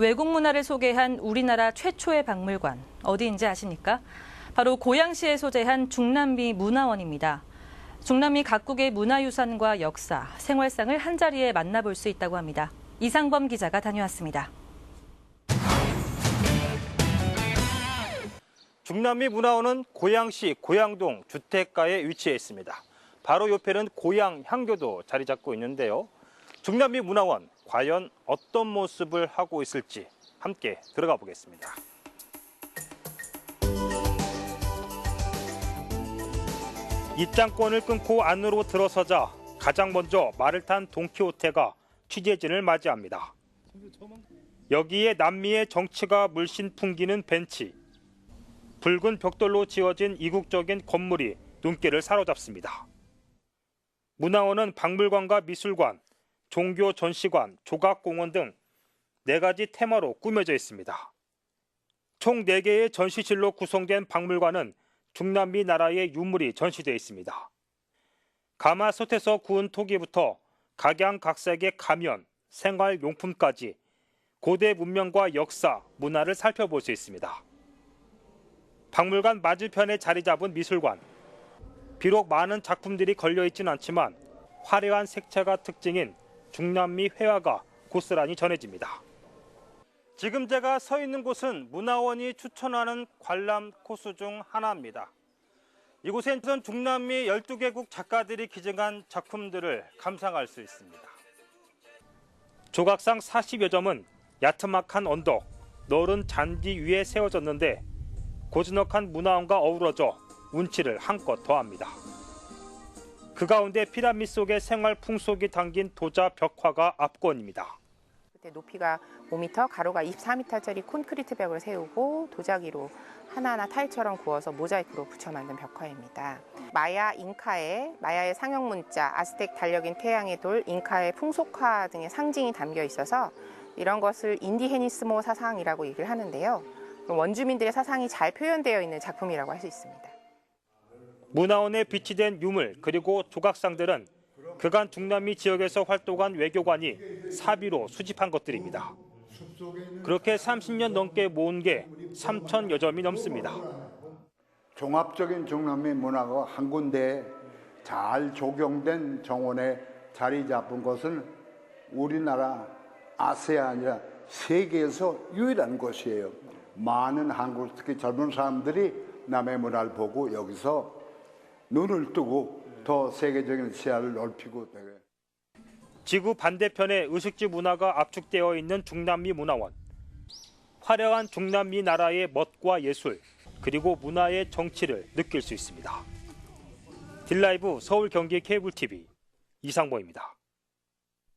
외국 문화를 소개한 우리나라 최초의 박물관 어디인지 아십니까? 바로 고양시에 소재한 중남미 문화원입니다. 중남미 각국의 문화유산과 역사, 생활상을 한자리에 만나볼 수 있다고 합니다. 이상범 기자가 다녀왔습니다. 중남미 문화원은 고양시 고양동 주택가에 위치해 있습니다. 바로 옆에는 고양 향교도 자리 잡고 있는데요. 중남미 문화원 과연 어떤 모습을 하고 있을지 함께 들어가 보겠습니다. 입장권을 끊고 안으로 들어서자 가장 먼저 말을 탄 돈키호테가 취재진을 맞이합니다. 여기에 남미의 정치가 물씬 풍기는 벤치, 붉은 벽돌로 지어진 이국적인 건물이 눈길을 사로잡습니다. 문화원은 박물관과 미술관, 종교 전시관, 조각공원 등네 가지 테마로 꾸며져 있습니다. 총 4개의 전시실로 구성된 박물관은 중남미 나라의 유물이 전시되어 있습니다. 가마솥에서 구운 토기부터 각양각색의 가면, 생활용품까지 고대 문명과 역사, 문화를 살펴볼 수 있습니다. 박물관 맞은편에 자리 잡은 미술관. 비록 많은 작품들이 걸려 있진 않지만 화려한 색채가 특징인 중남미 회화가 고스란히 전해집니다. 지금 제가 서 있는 곳은 문화원이 추천하는 관람 코스 중 하나입니다. 이곳엔 중남미 12개국 작가들이 기증한 작품들을 감상할 수 있습니다. 조각상 40여 점은 야트막한 언덕, 넓은 잔디 위에 세워졌는데 고즈넉한 문화원과 어우러져 운치를 한껏 더합니다. 그 가운데 피라미 속의 생활 풍속이 담긴 도자 벽화가 압권입니다. 높이가 5m, 가로가 24m짜리 콘크리트 벽을 세우고 도자기로 하나하나 타일처럼 구워서 모자이크로 붙여 만든 벽화입니다. 마야, 잉카의 마야의 상형 문자, 아스텍 달력인 태양의 돌, 잉카의 풍속화 등의 상징이 담겨 있어서 이런 것을 인디헤니스모 사상이라고 얘기를 하는데요. 원주민들의 사상이 잘 표현되어 있는 작품이라고 할 수 있습니다. 문화원에 비치된 유물 그리고 조각상들은 그간 중남미 지역에서 활동한 외교관이 사비로 수집한 것들입니다. 그렇게 30년 넘게 모은 게 3천여 점이 넘습니다. 종합적인 중남미 문화가 한 군데에 잘 조경된 정원에 자리 잡은 것은 우리나라 아세안이라 세계에서 유일한 곳이에요. 많은 한국 특히 젊은 사람들이 남의 문화를 보고 여기서 눈을 뜨고 더 세계적인 시야를 넓히고. 지구 반대편에 의식주 문화가 압축되어 있는 중남미 문화원. 화려한 중남미 나라의 멋과 예술 그리고 문화의 정치를 느낄 수 있습니다. 딜라이브 서울 경기 케이블 TV 이상보입니다.